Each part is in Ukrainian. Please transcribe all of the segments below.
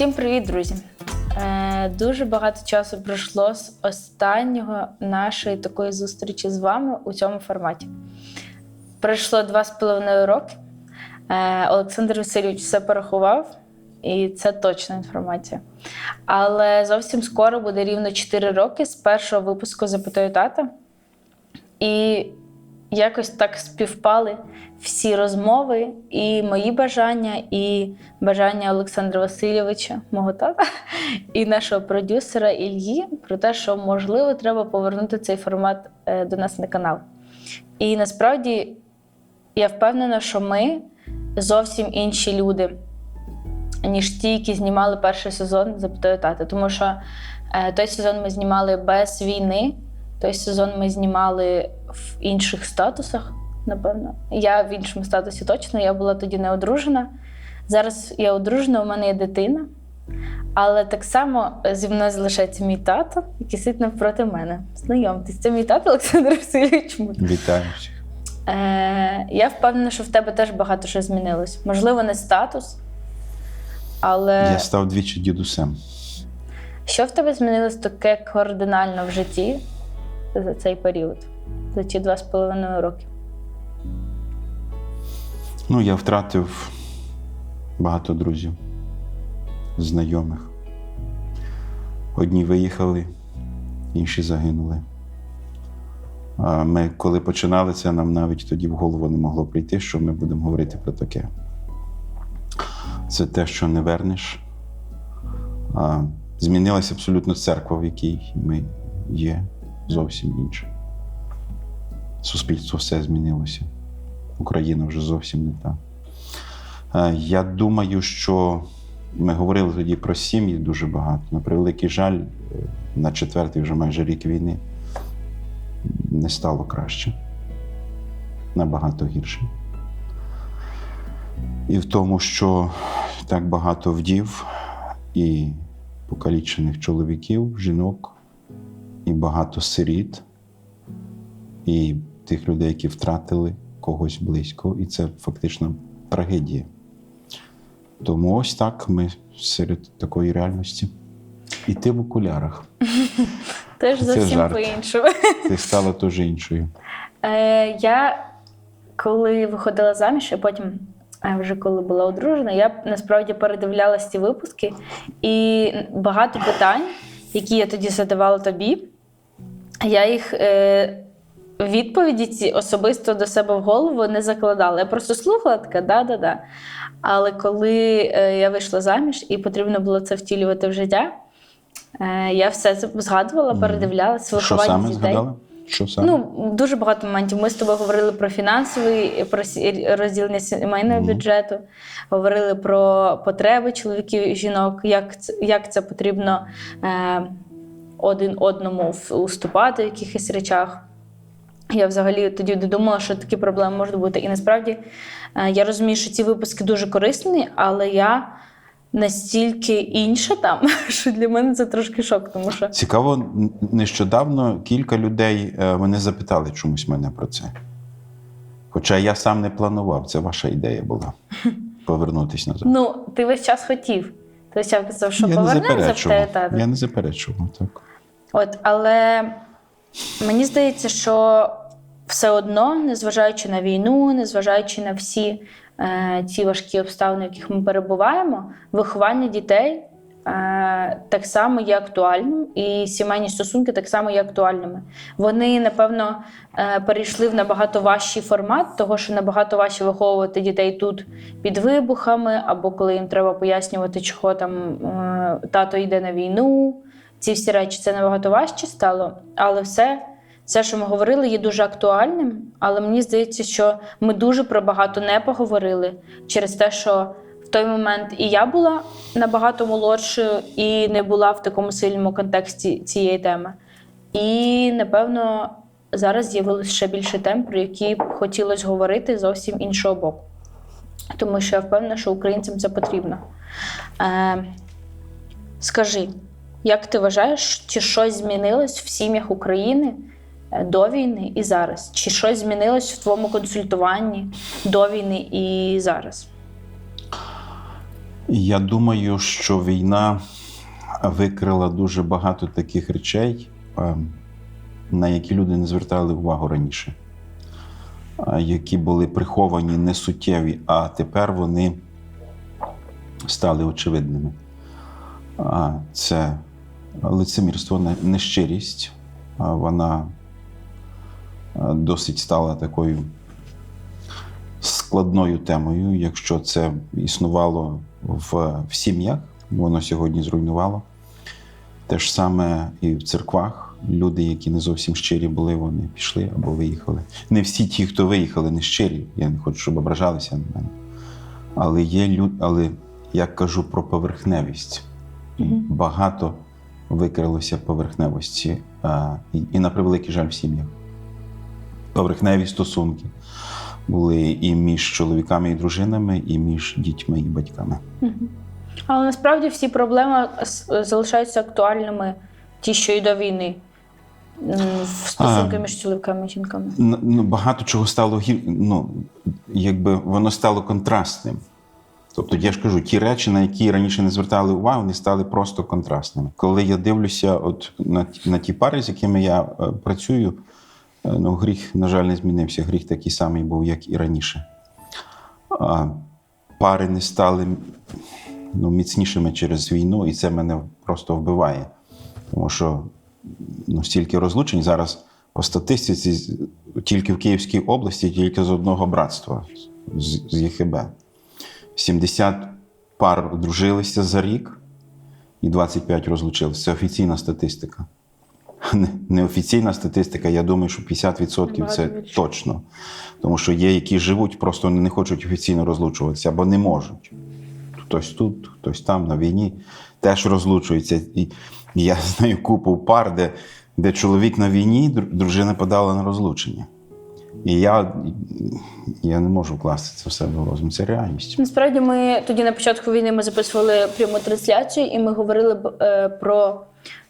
Усім привіт, друзі! Е, дуже багато часу пройшло з останнього нашої такої зустрічі з вами у цьому форматі. Пройшло два з половиною роки. Е, Олександр Васильович все порахував, і це точна інформація. Але зовсім скоро буде рівно 4 роки з першого випуску Запитаю тата. І якось так співпали всі розмови, і мої бажання, і бажання Олександра Васильовича, мого тата, і нашого продюсера Ільї про те, що можливо треба повернути цей формат е, до нас на канал. І насправді я впевнена, що ми зовсім інші люди, ніж ті, які знімали перший сезон Запитаю тата. Тому що е, той сезон ми знімали без війни. Той сезон ми знімали в інших статусах, напевно. Я в іншому статусі точно, я була тоді не одружена. Зараз я одружена, у мене є дитина. Але так само зі мною залишається мій тато, який сидить навпроти мене. Знайомтесь, це мій тато Олександр Васильович. Вітаю всіх. Е, я впевнена, що в тебе теж багато що змінилось. Можливо, не статус, але Я став двічі дідусем. що в тебе змінилось таке кардинально в житті за цей період, за ті два з половиною роки? Ну, я втратив багато друзів, знайомих. Одні виїхали, інші загинули. А ми, коли починали це, нам навіть тоді в голову не могло прийти, що ми будемо говорити про таке. Це те, що не вернеш. А, змінилася абсолютно церква, в якій ми є, зовсім інша. Суспільство все змінилося. Україна вже зовсім не та. Е, Я думаю, що ми говорили тоді про сім'ї дуже багато. На превеликий жаль, е, на четвертий вже майже рік війни не стало краще. Набагато гірше. І в тому, що так багато вдів і покалічених чоловіків, жінок, і багато сиріт, і тих людей, які втратили когось близько, і це фактично трагедія. Тому ось так ми серед такої реальності. І ти в окулярах. Теж Це зовсім по-іншому. Ти стала теж іншою. Е, я коли виходила заміж, а потім вже коли була одружена, я насправді передивлялась ці випуски, і багато питань, які я тоді задавала тобі, я їх. Е, Відповіді ці особисто до себе в голову не закладала. Я просто слухала така, да-да-да. Але коли е, я вийшла заміж і потрібно було це втілювати в життя, е, я все згадувала, передивлялася, виховання дітей. згадала? Що саме? Ну, дуже багато моментів. Ми з тобою говорили про фінансовий, про розділення сімейного Мгм. бюджету, говорили про потреби чоловіків і жінок, як це, як це потрібно е, один одному в- уступати в якихось речах. Я взагалі тоді не думала, що такі проблеми можуть бути. І насправді е, я розумію, що ці випуски дуже корисні, але я настільки інша там, що для мене це трошки шок, тому що. Цікаво, нещодавно кілька людей мене запитали чомусь мене про це. Хоча я сам не планував, це ваша ідея була повернутися назад. Ну, ти весь час хотів. Ти весь час казав, що повернемося в те заперечував. Я не заперечував, так. От, але мені здається, що все одно, незважаючи на війну, незважаючи на всі е, ці важкі обставини, в яких ми перебуваємо, виховання дітей е, так само є актуальним, і сімейні стосунки так само є актуальними. Вони, напевно, е, перейшли в набагато важчий формат, того що набагато важче виховувати дітей тут під вибухами, або коли їм треба пояснювати, чого там е, тато йде на війну. Ці всі речі це набагато важче стало, але все, все, що ми говорили, є дуже актуальним. Але мені здається, що ми дуже про багато не поговорили через те, що в той момент і я була набагато молодшою і не була в такому сильному контексті цієї теми. І напевно зараз з'явилось ще більше тем, про які хотілося говорити зовсім іншого боку. Тому що я впевнена, що українцям це потрібно. Е, скажи, як ти вважаєш, чи щось змінилось в сім'ях України до війни і зараз? Чи щось змінилось в твоєму консультуванні до війни і зараз? Я думаю, що війна викрила дуже багато таких речей, е, на які люди не звертали увагу раніше, які були приховані несуттєві, а тепер вони стали очевидними. Це лицемірство, нещирість. Вона е, досить стала такою складною темою. Якщо це існувало в, в сім'ях, воно сьогодні зруйнувало. Те ж саме і в церквах. Люди, які не зовсім щирі були, вони пішли або виїхали. Не всі ті, хто виїхали, не щирі. Я не хочу, щоб ображалися на мене. Але є люди, але я кажу про поверхневість. Багато викрилося поверхневості, а, і, і на превеликий жаль в сім'ях. Поверхневі стосунки були і між чоловіками і дружинами, і між дітьми і батьками. Але насправді всі проблеми залишаються актуальними, ті, що й до війни. В стосунки між чоловіками і жінками. Ну, багато чого стало гір... ну, якби воно стало контрастним. Тобто, я ж кажу, ті речі, на які раніше не звертали увагу, вони стали просто контрастними. Коли я дивлюся от на, на ті пари, з якими я е, працюю, ну, гріх, на жаль, не змінився. Гріх такий самий був, як і раніше. Пари не стали ну, міцнішими через війну, і це мене просто вбиває. Тому що ну, стільки розлучень зараз по статистиці тільки в Київській області, тільки з одного братства з, з ЄХБ. 70 пар одружилися за рік і 25 розлучилися. Це офіційна статистика. Не- Неофіційна статистика, я думаю, що 50% це точно. Тому що є, які живуть, просто не хочуть офіційно розлучуватися або не можуть. Хтось тут, хтось там на війні теж розлучується. І я знаю купу пар, де, де чоловік на війні, дружина подала на розлучення. І я, я не можу вкласти це в себе в розум. Це реальність. Насправді, ми тоді на початку війни ми записували пряму трансляцію, і ми говорили е, про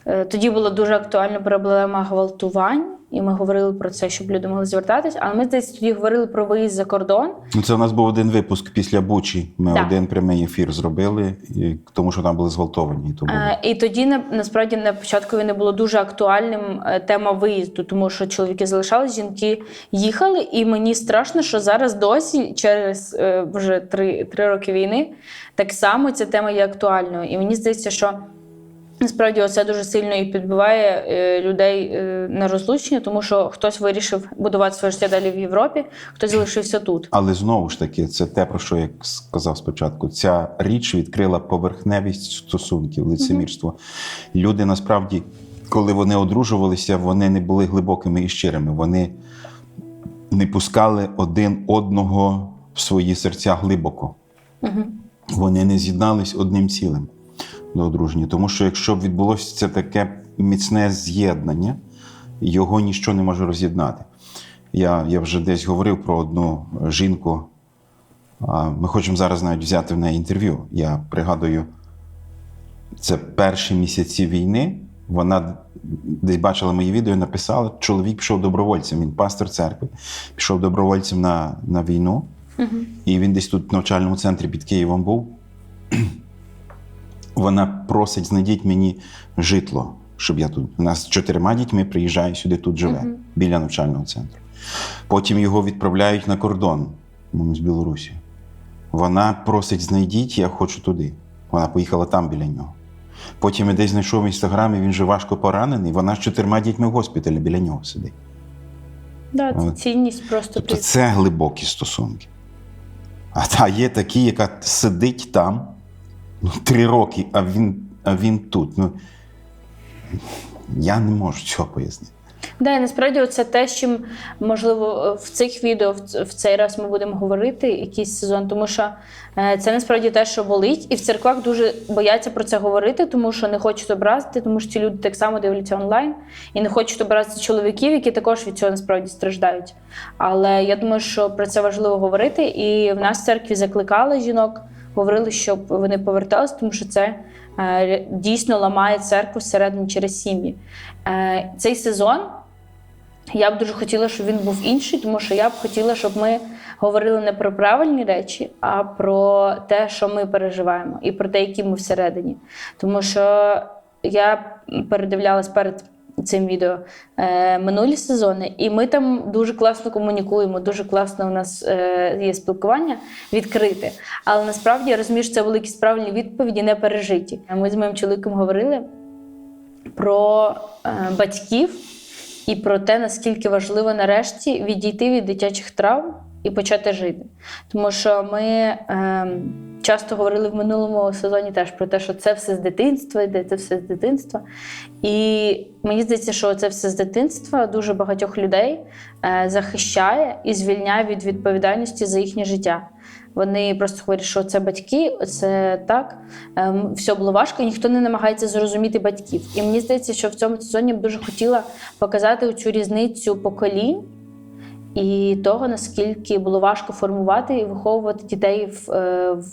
тоді була дуже актуальна проблема гвалтувань, і ми говорили про це, щоб люди могли звертатись. Але ми десь тоді говорили про виїзд за кордон. Ну, Це у нас був один випуск після Бучі. Ми Так. один прямий ефір зробили, і, тому що там були зґвалтовані. І то було. Е, І тоді насправді на початку війни було дуже актуальним е, тема виїзду, тому що чоловіки залишались, жінки їхали. І мені страшно, що зараз досі, через е, вже три, три роки війни, так само ця тема є актуальною. І мені здається, що насправді це дуже сильно і підбиває е, людей е, на розлучення, тому що хтось вирішив будувати своє життя далі в Європі, хтось залишився тут. Але знову ж таки, це те, про що я сказав спочатку. Ця річ відкрила поверхневість стосунків, лицемірство. Люди насправді, коли вони одружувалися, вони не були глибокими і щирими. Вони не пускали один одного в свої серця глибоко. Угу. Вони не з'єднались одним цілим до одруження. Тому що якщо б відбулося це таке міцне з'єднання, його ніщо не може роз'єднати. Я, я вже десь говорив про одну жінку. Ми хочемо зараз навіть взяти в неї інтерв'ю. Я пригадую, це перші місяці війни. Вона десь бачила мої відео і написала, чоловік пішов добровольцем, він пастор церкви, пішов добровольцем на, на війну. І він десь тут в навчальному центрі під Києвом був. Вона просить, знайдіть мені житло, щоб я тут. У нас з чотирма дітьми приїжджає сюди, тут живе, Мгм. біля навчального центру. Потім його відправляють на кордон з Білорусі. Вона просить, знайдіть, я хочу туди. Вона поїхала там біля нього. Потім я десь знайшов в інстаграмі, він же важко поранений. Вона з чотирма дітьми в госпіталі біля нього сидить. Да, це От. цінність просто Тобто при- це глибокі стосунки. А та є такі, яка сидить там три роки, а він, а він тут. Ну, я не можу цього пояснити. Да, і насправді це те, з чим можливо в цих відео в цей раз ми будемо говорити якийсь сезон, тому що е, це насправді те, що болить, і в церквах дуже бояться про це говорити, тому що не хочуть образити, тому що ці люди так само дивляться онлайн і не хочуть образити чоловіків, які також від цього насправді страждають. Але я думаю, що про це важливо говорити. І в нас в церкві закликали жінок, говорили, щоб вони поверталися, тому що це е, дійсно ламає церкву всередині через сім'ї. Е, Цей сезон я б дуже хотіла, щоб він був інший, тому що я б хотіла, щоб ми говорили не про правильні речі, а про те, що ми переживаємо, і про те, які ми всередині. Тому що я передивлялась перед цим відео е, минулі сезони, і ми там дуже класно комунікуємо, дуже класно у нас е, є спілкування відкрите. Але насправді я розумію, що це були якісь правильні відповіді, не пережиті. Ми з моїм чоловіком говорили про е, батьків і про те, наскільки важливо нарешті відійти від дитячих травм і почати жити. Тому що ми е, часто говорили в минулому сезоні теж про те, що це все з дитинства йде, це все з дитинства. І мені здається, що це все з дитинства дуже багатьох людей е, захищає і звільняє від відповідальності за їхнє життя. Вони просто говорять, що це батьки, це так. Ем, все було важко, і ніхто не намагається зрозуміти батьків. І мені здається, що в цьому сезоні б дуже хотіла показати цю різницю поколінь і того, наскільки було важко формувати і виховувати дітей в, е, в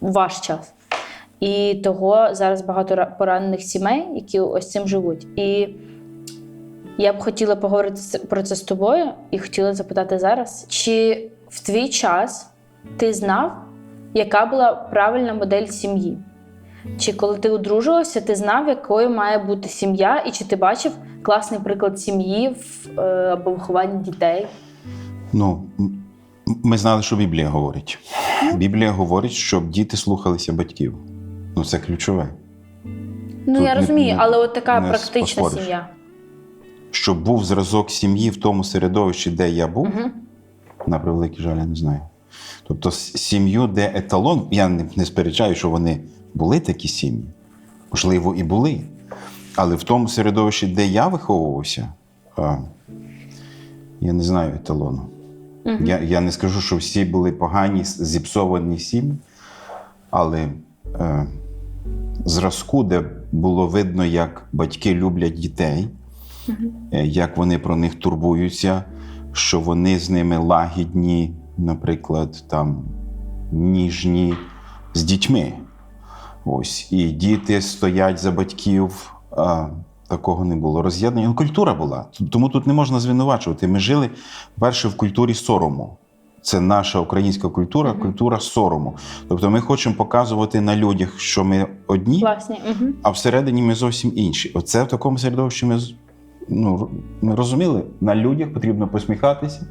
ваш час. І того зараз багато ра- поранених сімей, які ось цим живуть. І я б хотіла поговорити про це з тобою і хотіла запитати зараз, чи в твій час ти знав, яка була правильна модель сім'ї? Чи коли ти одружувався, ти знав, якою має бути сім'я, і чи ти бачив класний приклад сім'ї в, е, або вихованні дітей? Ну, ми знали, що Біблія говорить. Біблія говорить, щоб діти слухалися батьків. Ну, це ключове. Ну Тут я розумію, не- але от така практична поспориш. сім'я. Щоб був зразок сім'ї в тому середовищі, де я був, Угу. на превеликий жаль, я не знаю. Тобто, сім'ю, де еталон, я не, не сперечаю, що вони були такі сім'ї. Можливо, і були. Але в тому середовищі, де я виховувався, я не знаю еталону. Я, я не скажу, що всі були погані, зіпсовані сім'ї, але е, зразку, де було видно, як батьки люблять дітей, е, як вони про них турбуються, що вони з ними лагідні, наприклад, там ніжні з дітьми. Ось. І діти стоять за батьків. А, такого не було. Роз'єднання. Ну, культура була. Тому тут не можна звинувачувати. Ми жили перше в культурі сорому. Це наша українська культура, культура сорому. Тобто ми хочемо показувати на людях, що ми одні, Класні. Угу. а всередині ми зовсім інші. Оце в такому середовищі ми, ну, ми розуміли, на людях потрібно посміхатися,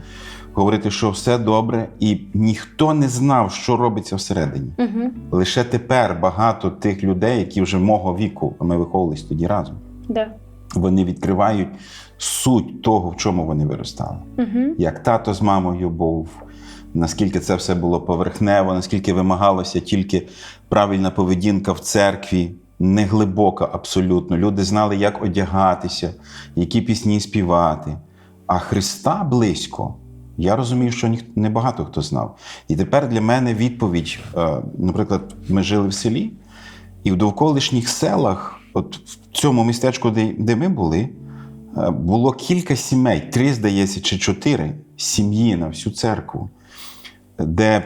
говорити, що все добре, і ніхто не знав, що робиться всередині. Угу. Лише тепер багато тих людей, які вже мого віку, а ми виховувались тоді разом, Да. вони відкривають суть того, в чому вони виростали. Угу. Як тато з мамою був, наскільки це все було поверхнево, наскільки вимагалося тільки правильна поведінка в церкві, не глибока абсолютно. Люди знали, як одягатися, які пісні співати. А Христа близько. Я розумію, що ніх- не багато хто знав. І тепер для мене відповідь: е, наприклад, ми жили в селі, і в довколишніх селах, от в цьому містечку, де, де ми були, е, було кілька сімей, три, здається, чи чотири сім'ї на всю церкву, де,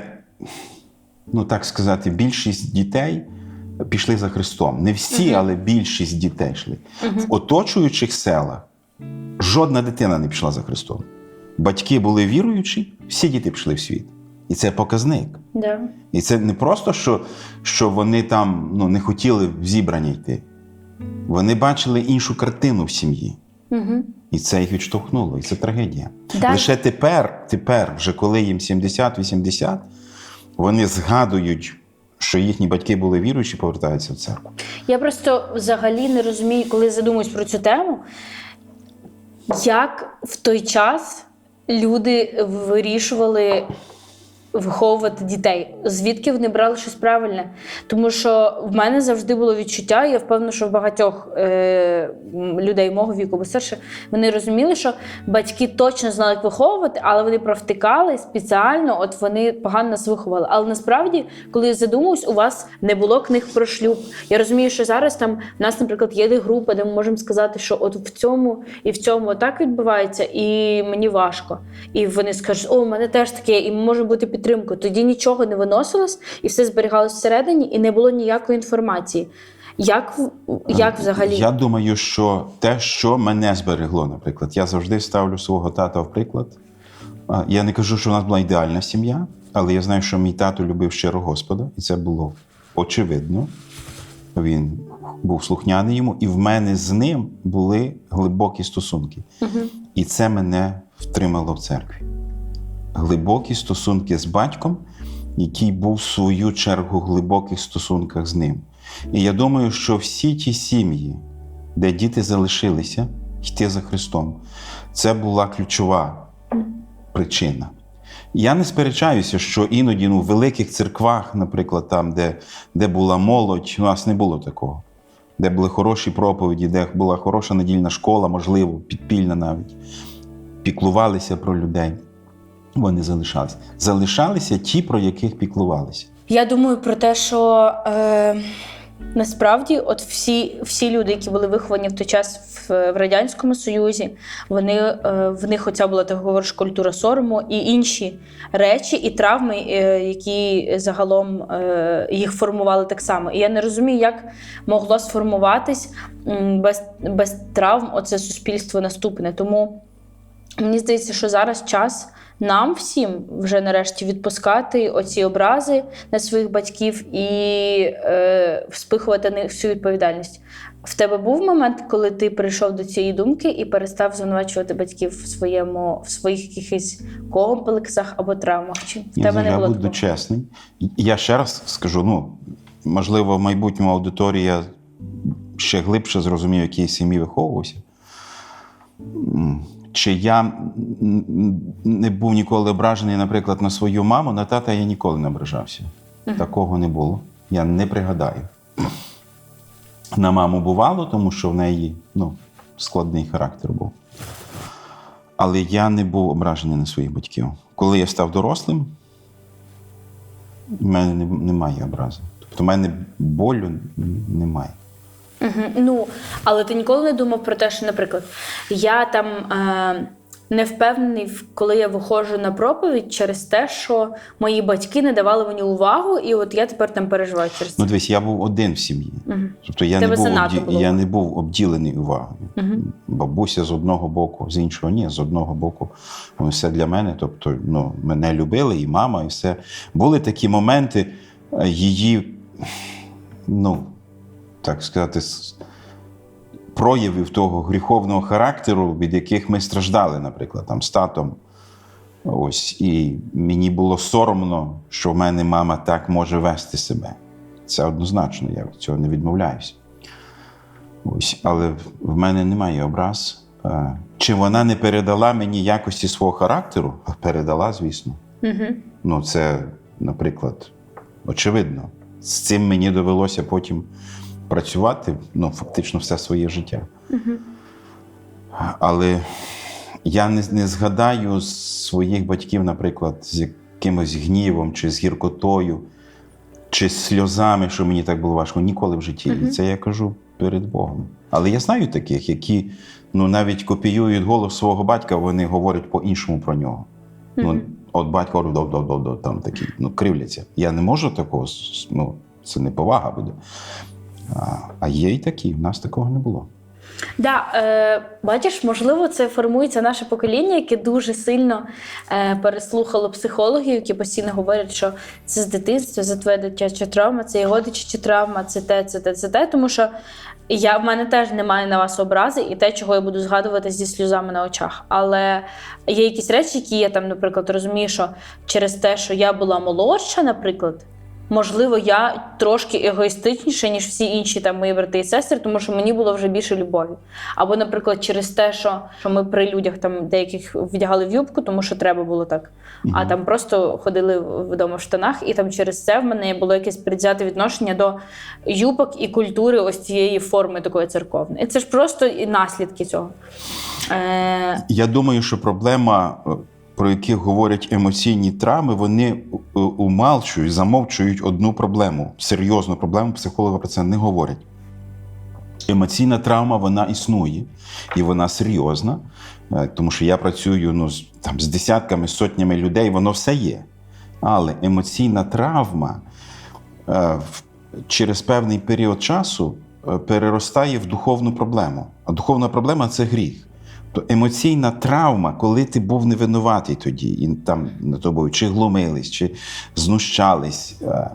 ну так сказати, більшість дітей пішли за Христом. Не всі, але більшість дітей йшли. В оточуючих селах жодна дитина не пішла за Христом. Батьки були віруючі, всі діти пішли в світ. І це показник. Да. І це не просто, що, що вони там ну, не хотіли в зібрання йти. Вони бачили іншу картину в сім'ї. Угу. І це їх відштовхнуло, і це трагедія. Да. Лише тепер, тепер, вже коли їм 70-80, вони згадують, що їхні батьки були віруючі, повертаються в церкву. Я просто взагалі не розумію, коли задумуюсь про цю тему, як в той час люди вирішували виховувати дітей, звідки вони брали щось правильне. Тому що в мене завжди було відчуття, я впевнена, що в багатьох е, людей мого віку, бо старше, вони розуміли, що батьки точно знали, як виховувати, але вони провтикали спеціально, от вони погано нас виховали. Але насправді, коли я задумуюсь, у вас не було книг про шлюб. Я розумію, що зараз там в нас, наприклад, є група, де ми можемо сказати, що от в цьому і в цьому так відбувається, і мені важко. І вони скажуть, о, у мене теж таке, і ми можемо бути підтримкою. Тоді нічого не виносилось, і все зберігалось всередині, і не було ніякої інформації. Як, в- як взагалі? Я думаю, що те, що мене зберегло, наприклад, я завжди ставлю свого тата в приклад. Я не кажу, що у нас була ідеальна сім'я, але я знаю, що мій тато любив щиро Господа, і це було очевидно. Він був слухняний йому, і в мене з ним були глибокі стосунки. І це мене втримало в церкві. Глибокі стосунки з батьком, який був в свою чергу в глибоких стосунках з ним. І я думаю, що всі ті сім'ї, де діти залишилися йти за Христом, це була ключова причина. Я не сперечаюся, що іноді ну, в великих церквах, наприклад, там, де, де була молодь, у нас не було такого. Де були хороші проповіді, де була хороша недільна школа, можливо, підпільна навіть, піклувалися про людей. Вони залишалися. Залишалися ті, про яких піклувалися. Я думаю про те, що е, насправді, от всі, всі люди, які були виховані в той час в, в Радянському Союзі, вони, е, в них оця була, ти говориш, культура сорому і інші речі і травми, е, які загалом е, їх формували так само. І я не розумію, як могло сформуватись без, без травм оце суспільство наступне. Тому Мені здається, що зараз час нам всім вже нарешті відпускати оці образи на своїх батьків і е, спихувати на них всю відповідальність. В тебе був момент, коли ти прийшов до цієї думки і перестав звинувачувати батьків в своєму в своїх якихось комплексах або травмах? Чи в Ні, тебе не я було буду такого? чесний. Я ще раз скажу: ну, можливо, в майбутньому аудиторія ще глибше зрозуміє, в якій сім'ї виховувався. Чи я не був ніколи ображений, наприклад, на свою маму, на тата я ніколи не ображався. Такого не було. Я не пригадаю. На маму бувало, тому що в неї ну, складний характер був. Але я не був ображений на своїх батьків. Коли я став дорослим, в мене немає образи. Тобто в мене болю немає. Угу. Ну, але ти ніколи не думав про те, що, наприклад, я там е, не впевнений, коли я виходжу на проповідь через те, що мої батьки не давали мені увагу, і от я тепер там переживаю через це. Ну, дивись, я був один в сім'ї. Тобто я не, був обді... було. я не був обділений увагою. Бабуся з одного боку, з іншого ні, з одного боку. Ну, Все для мене. Тобто, ну, мене любили, і мама, і все. Були такі моменти е, її, ну, так сказати, проявів того гріховного характеру, від яких ми страждали, наприклад, там, з татом. Ось, і мені було соромно, що в мене мама так може вести себе. Це однозначно, я від цього не відмовляюся. Ось, але в мене немає образ. Е, Чи вона не передала мені якості свого характеру? Передала, звісно. Угу. Ну, це, наприклад, очевидно. З цим мені довелося потім працювати ну, фактично все своє життя. Але я не, не згадаю своїх батьків, наприклад, з якимось гнівом, чи з гіркотою, чи з сльозами, що мені так було важко. Ніколи в житті. І це я кажу перед Богом. Але я знаю таких, які ну, навіть копіюють голос свого батька, вони говорять по-іншому про нього. Ну, от батько там такі, ну, кривляться. Я не можу такого, ну, це неповага буде. А, є і такі, в нас такого не було. Да, е, бачиш, можливо, це формується наше покоління, яке дуже сильно е, переслухало психологів, які постійно говорять, що це з дитинства, це твоя дитяча травма, це його дитяча травма, це те, це те, це те. Тому що я в мене теж немає на вас образи і те, чого я буду згадувати зі сльозами на очах. Але є якісь речі, які я там, наприклад, розумію, що через те, що я була молодша, наприклад. Можливо, я трошки егоїстичніша, ніж всі інші там мої брати і сестри, тому що мені було вже більше любові. Або, наприклад, через те, що, що ми при людях там деяких вдягали в юбку, тому що треба було так. А там просто ходили вдома в штанах, і там через це в мене було якесь предвзяте відношення до юбок і культури ось цієї форми такої церковної. І це ж просто і наслідки цього. Е, Я думаю, що проблема, е, про які говорять емоційні травми, вони е, умалчують, замовчують одну проблему, серйозну проблему. Психологи про це не говорять. Емоційна травма вона існує і вона серйозна, е, тому що я працюю ну, з, там, з десятками, сотнями людей, воно все є. Але емоційна травма е, через певний період часу е, переростає в духовну проблему. А духовна проблема це гріх. То емоційна травма, коли ти був невинуватий тоді, і там над тобою чи глумились, чи знущались, е,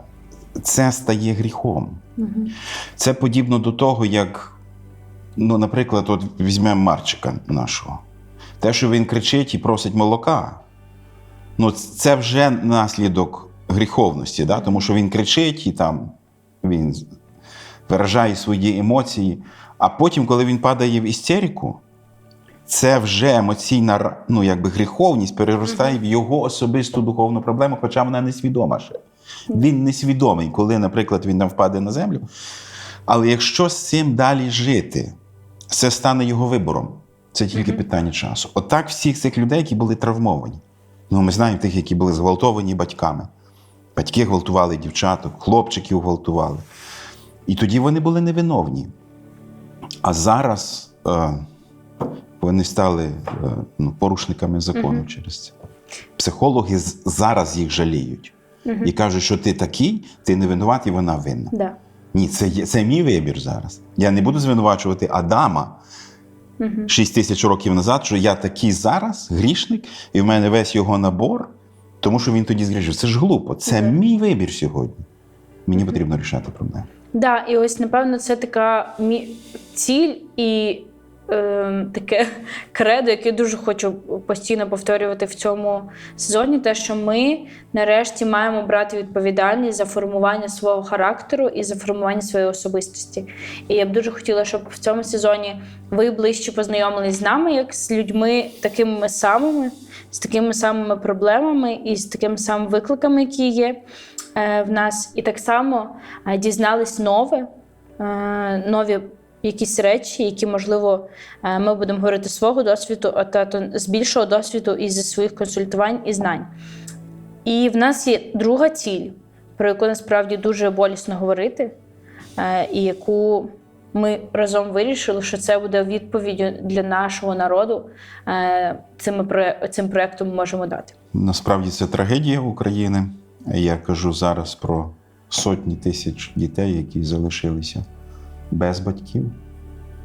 це стає гріхом. Це подібно до того, як, ну, наприклад, от візьмемо Марчика нашого. Те, що він кричить і просить молока, ну, це вже наслідок гріховності, да? тому що він кричить і там він виражає свої емоції. А потім, коли він падає в істерику, це вже емоційна ну, якби гріховність переростає в його особисту духовну проблему, хоча вона несвідома ще. Він несвідомий, коли, наприклад, він впаде на землю. Але якщо з цим далі жити, це стане його вибором. Це тільки питання часу. Отак всіх цих людей, які були травмовані. Ну, ми знаємо тих, які були зґвалтовані батьками. Батьки гвалтували дівчаток, хлопчиків гвалтували. І тоді вони були невиновні. А зараз е, вони стали е, ну, порушниками закону через це. Психологи зараз їх жаліють і кажуть, що ти такий, ти не винуватий, вона винна. Да. Ні, це, це мій вибір зараз. Я не буду звинувачувати Адама 6 тисяч років назад, що я такий зараз грішник, і в мене весь його набор, тому що він тоді згрішив. Це ж глупо. Це мій вибір сьогодні. Мені потрібно рішати проблему. Да, і ось напевно це така ціль і е, таке кредо, яке дуже хочу постійно повторювати в цьому сезоні. Те, що ми нарешті маємо брати відповідальність за формування свого характеру і за формування своєї особистості. І я б дуже хотіла, щоб в цьому сезоні ви ближче познайомились з нами, як з людьми такими самими, з такими самими проблемами і з такими самими викликами, які є е, в нас. І так само е, дізнались нове, е, нові якісь речі, які, можливо, е, ми будемо говорити свого досвіду, а тато з більшого досвіду і зі своїх консультувань і знань. І в нас є друга ціль, про яку насправді дуже болісно говорити, е, і яку ми разом вирішили, що це буде відповіддю для нашого народу. е, Цим, цим проєктом ми можемо дати. Насправді це трагедія України. Я кажу зараз про сотні тисяч дітей, які залишилися без батьків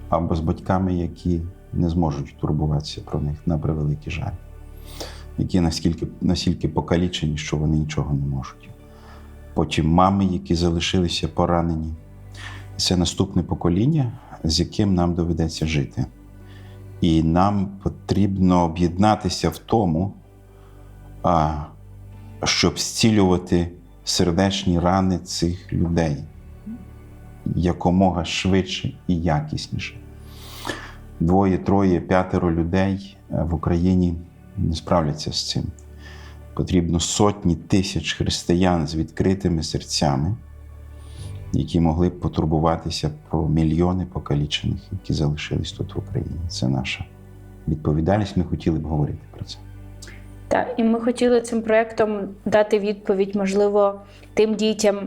або з батьками, які не зможуть турбуватися про них на превеликий жаль, які наскільки, настільки покалічені, що вони нічого не можуть. Потім мами, які залишилися поранені. Це наступне покоління, з яким нам доведеться жити. І нам потрібно об'єднатися в тому, щоб зцілювати сердечні рани цих людей якомога швидше і якісніше. Двоє, троє, п'ятеро людей е, в Україні не справляться з цим. Потрібно сотні тисяч християн з відкритими серцями, які могли б потурбуватися про мільйони покалічених, які залишились тут в Україні. Це наша відповідальність. Ми хотіли б говорити про це. Так, і ми хотіли цим проєктом дати відповідь, можливо, тим дітям,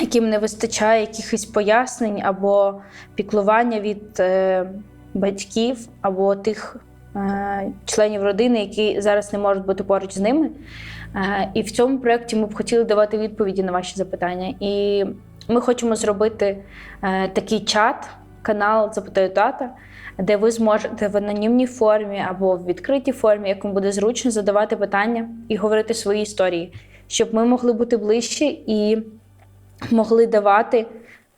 яким не вистачає якихось пояснень або піклування від е, батьків або тих е, членів родини, які зараз не можуть бути поруч з ними. Е, і в цьому проєкті ми б хотіли давати відповіді на ваші запитання. І ми хочемо зробити такий чат, канал Запитаю тата, де ви зможете в анонімній формі або в відкритій формі, як вам буде зручно, задавати питання і говорити свої історії, щоб ми могли бути ближче і могли давати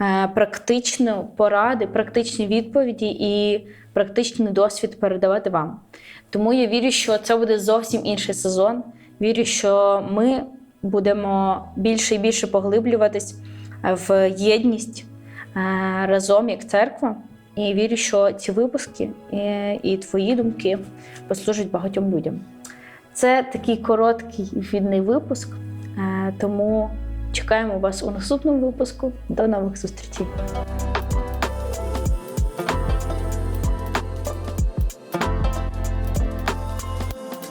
е, практичну поради, практичні відповіді і практичний досвід передавати вам. Тому я вірю, що це буде зовсім інший сезон. Вірю, що ми будемо більше і більше поглиблюватись в єдність е, разом як церква. І вірю, що ці випуски і, і твої думки послужать багатьом людям. Це такий короткий вхідний випуск, е, тому чекаємо вас у наступному випуску. До нових зустрічей!